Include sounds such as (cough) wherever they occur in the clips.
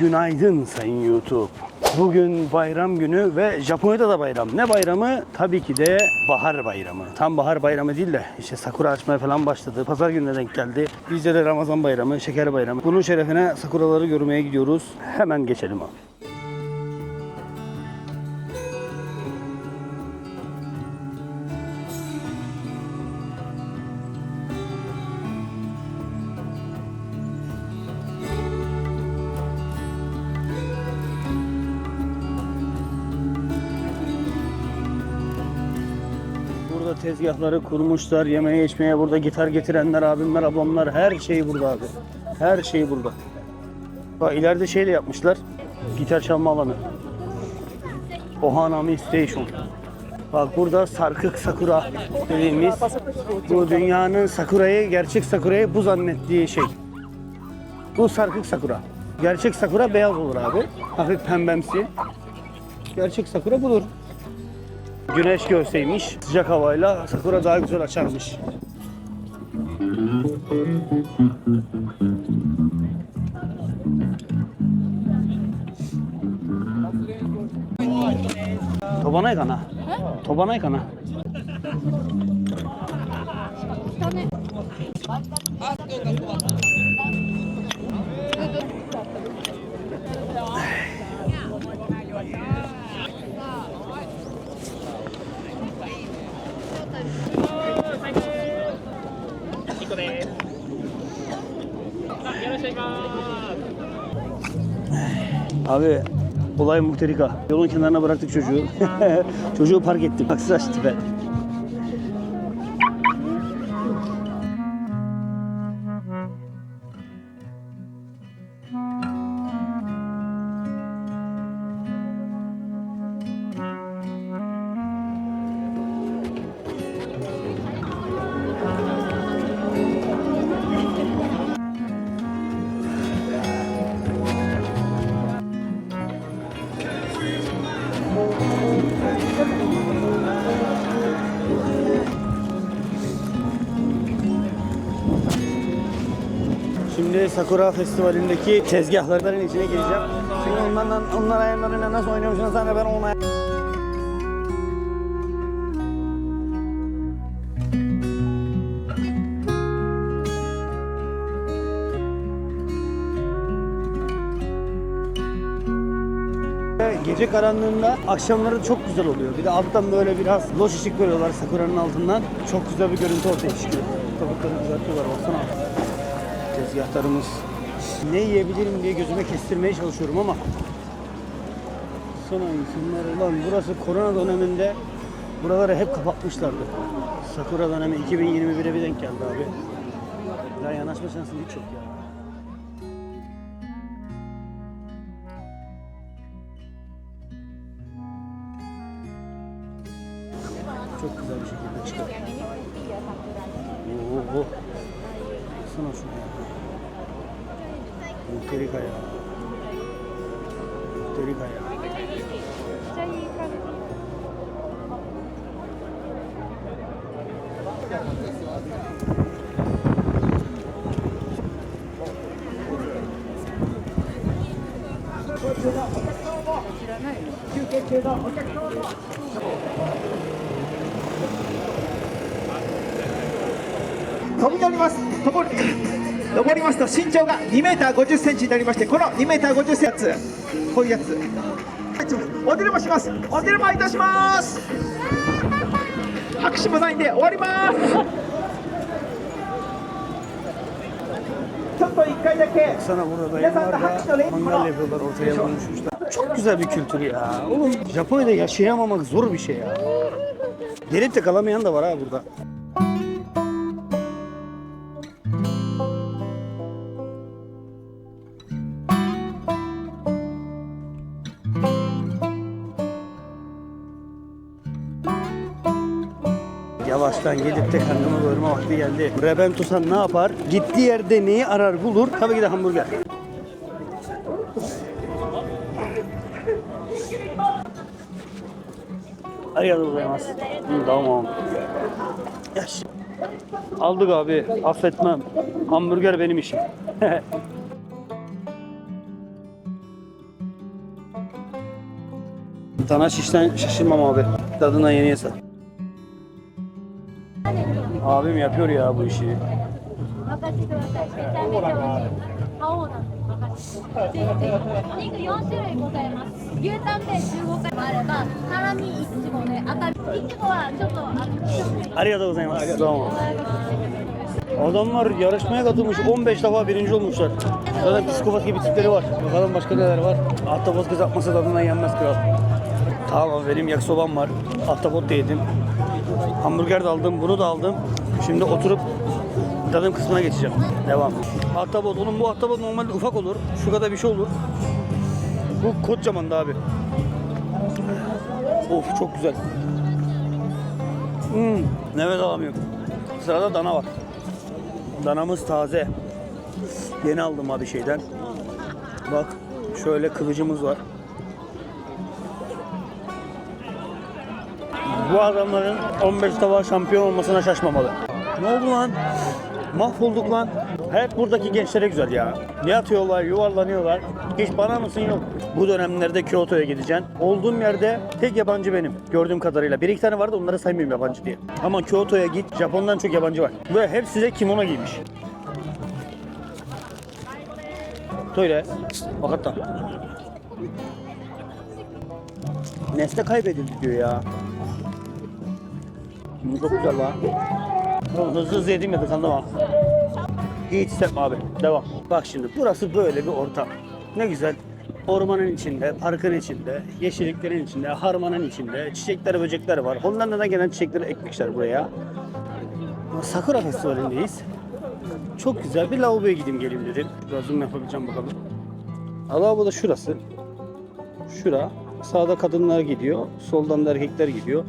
Günaydın sayın YouTube. Bugün bayram günü ve Japonya'da da bayram. Ne bayramı? Tabii ki de bahar bayramı. Tam bahar bayramı değil de işte sakura açmaya falan başladı. Pazar gününe denk geldi. Bizde de Ramazan bayramı, şeker bayramı. Bunun şerefine sakuraları görmeye gidiyoruz. Hemen geçelim abi. Burada tezgahları kurmuşlar. Yemeğe içmeye burada gitar getirenler, abimler, ablamlar her şey burada abi. Her şey burada. Bak ileride şey de yapmışlar. Gitar çalma alanı. Ohanami Station. Bak burada sarkık sakura dediğimiz bu dünyanın sakurayı, gerçek sakurayı bu zannettiği şey. Bu sarkık sakura. Gerçek sakura beyaz olur abi. Hafif pembemsi. Gerçek sakura budur. Güneş görseymiş, sıcak havayla sakura daha güzel açarmış. Tobanay kana. Tobanay kana. Abi olay muhterika. Yolun kenarına bıraktık çocuğu. (laughs) çocuğu park ettim. Haksız açtı be. Şimdi Sakura Festivali'ndeki tezgahların içine gireceğim. Şimdi onlarla, onlar ayarlarıyla nasıl oynuyormuşsunuz sana ben ona... Gece karanlığında akşamları çok güzel oluyor. Bir de alttan böyle biraz loş ışık veriyorlar Sakura'nın altından. Çok güzel bir görüntü ortaya çıkıyor. Tabakları düzeltiyorlar baksana. Tezgahlarımız. Ne yiyebilirim diye gözüme kestirmeye çalışıyorum ama sana insanlar ulan burası korona döneminde buraları hep kapatmışlardı. Sakura dönemi 2021'e bir denk geldi abi. Daha yanaşma şansın hiç yok ya. Çok güzel bir şekilde çıkıyor. Oo, 飛び乗ります。登り,登りますと身長が 2m50cm になりましてこの 2m50cm こういうやつ。お出まします。お出まいたします。拍手もないんで終わります。ちょっと一回だけ。皆さんの拍手の練ちょっとだけキュルトリアジャポニーでヤシヤママゾルビシェやディレッテカラミアンダバだ。Yavaştan gelip de karnımı doyurma vakti geldi. Reben Tusan ne yapar? Gittiği yerde neyi arar bulur? Tabii ki de hamburger. Arigatou gozaimasu. Hı, Tamam. Yaş. Aldık abi. Affetmem. Hamburger benim işim. (laughs) Dana şişten şaşırmam abi. Tadından yeni yasa. Abim yapıyor ya bu işi. 任せてください。めちゃめちゃ美味しい。青なんで任せて。ぜひぜひ。お肉4種類ございます。牛タン麺15回もあれば、ハラミいちごね、赤身。いちご Abim yapıyor ya bu işi. Arigatou gozaimasu. Tamam. Adamlar yarışmaya katılmış 15 defa birinci olmuşlar. Zaten psikopat gibi tipleri var. Bakalım başka neler var. Ahtapot kızartması tadından yenmez kral. Tamam benim yak sobam var. Ahtapot da yedim. Hamburger de aldım, bunu da aldım. Şimdi oturup tadım kısmına geçeceğim. Devam. Ahtapot, onun bu ahtapot normalde ufak olur. Şu kadar bir şey olur. Bu kocaman da abi. Of çok güzel. Hmm, nefes alamıyorum. Sırada dana var. Danamız taze. Yeni aldım abi şeyden. Bak şöyle kılıcımız var. Bu adamların 15 tava şampiyon olmasına şaşmamalı. Ne oldu lan? Mahvolduk lan. Hep buradaki gençlere güzel ya. Yatıyorlar, yuvarlanıyorlar. Hiç bana mısın yok. Bu dönemlerde Kyoto'ya gideceksin. Olduğum yerde tek yabancı benim. Gördüğüm kadarıyla. Bir iki tane vardı onları saymıyorum yabancı diye. Ama Kyoto'ya git. Japon'dan çok yabancı var. Ve hep size kimono giymiş. Böyle. Hakikaten. Nesle kaybedildi diyor ya. Bu çok güzel lan. Hızlı hızlı yedim sandım ha. Hiç hissetme abi. Devam. Bak şimdi burası böyle bir ortam. Ne güzel. Ormanın içinde, parkın içinde, yeşilliklerin içinde, harmanın içinde, çiçekler, böcekler var. Hollanda'dan gelen çiçekleri ekmişler buraya. Sakura Festivali'ndeyiz. Çok güzel bir lavaboya gideyim geleyim dedim. Biraz zoom yapabileceğim bakalım. Lavabo da şurası. Şura. Sağda kadınlar gidiyor. Soldan da erkekler gidiyor.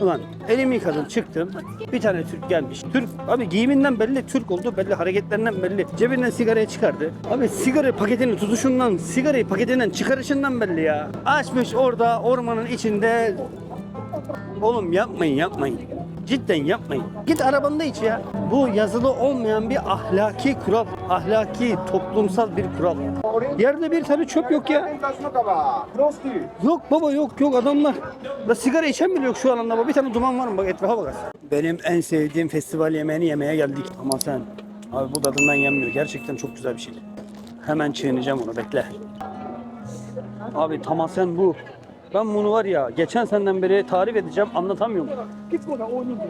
Ulan elimi yıkadım çıktım. Bir tane Türk gelmiş. Türk abi giyiminden belli Türk oldu belli hareketlerinden belli. Cebinden sigarayı çıkardı. Abi sigara paketini tutuşundan sigarayı paketinden çıkarışından belli ya. Açmış orada ormanın içinde. Oğlum yapmayın yapmayın. Cidden yapmayın. Git arabanda iç ya. Bu yazılı olmayan bir ahlaki kural. Ahlaki toplumsal bir kural. Yerde bir tane çöp yok ya. Yok baba yok yok adamlar. La sigara içen bile yok şu alanda baba. Bir tane duman var mı bak etrafa bak. Benim en sevdiğim festival yemeğini yemeye geldik. Ama sen abi bu tadından yenmiyor. Gerçekten çok güzel bir şey. Hemen çiğneyeceğim onu bekle. Abi tamasen bu. Ben bunu var ya geçen senden beri tarif edeceğim anlatamıyorum.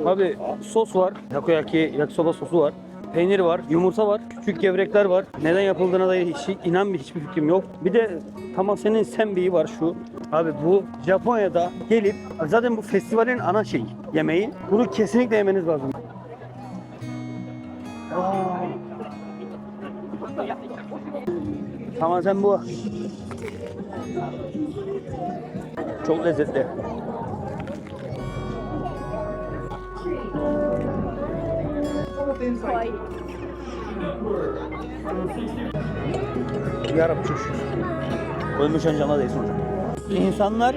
Abi sos var. Takoyaki yakisoba sosu var. Peynir var, yumurta var, küçük gevrekler var. Neden yapıldığına dair hiç, inan bir hiçbir fikrim yok. Bir de Tamasen'in senbiyi var şu. Abi bu Japonya'da gelip zaten bu festivalin ana şeyi, yemeği. Bunu kesinlikle yemeniz lazım. Aa. Tamasen bu. Çok lezzetli. Yarım çüş. Ölmüş ancana değilsin hocam. İnsanlar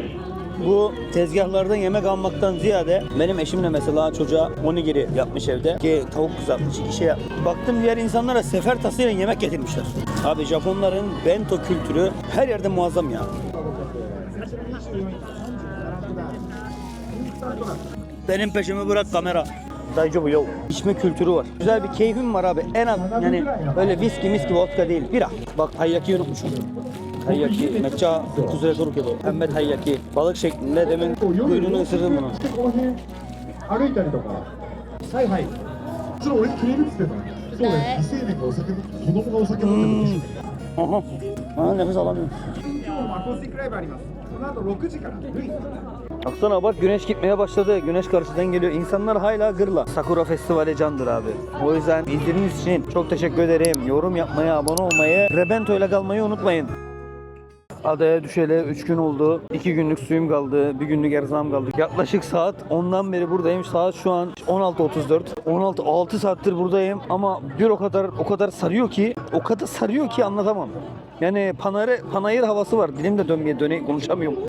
bu tezgahlardan yemek almaktan ziyade benim eşimle mesela çocuğa onigiri yapmış evde ki tavuk kızartmış iki şey yapmış. Baktım diğer insanlara sefer tasıyla yemek getirmişler. Abi Japonların bento kültürü her yerde muazzam ya. Benim peşimi bırak kamera. Dayıcı bu yo. İçme kültürü var. Güzel bir keyfim var abi. En az yani böyle viski miski vodka değil. Bira. Bak hayyaki unutmuşum. Hayyaki, mekça, kuzey kuru kedo. Pembe hayyaki. Balık şeklinde demin kuyruğunu ısırdım bunu. Hay hay. Şunu oraya kremi istedim. Sonra bir sevdik o sakın. Konumu kalsak yapamadım. Aha. Aa, nefes alamıyorum. 今日もアコースティックライブありますこの後6時からルイ Baksana bak güneş gitmeye başladı. Güneş karşıdan geliyor. İnsanlar hala gırla. Sakura Festivali candır abi. O yüzden izlediğiniz için çok teşekkür ederim. Yorum yapmayı, abone olmayı, Rebento ile kalmayı unutmayın. Adaya düşeli 3 gün oldu. 2 günlük suyum kaldı. 1 günlük erzağım kaldı. Yaklaşık saat 10'dan beri buradayım. Saat şu an 16.34. 16 6 saattir buradayım ama bir o kadar o kadar sarıyor ki, o kadar sarıyor ki anlatamam. Yani panayır, panayır havası var. Dilim de dönmeye döne konuşamıyorum.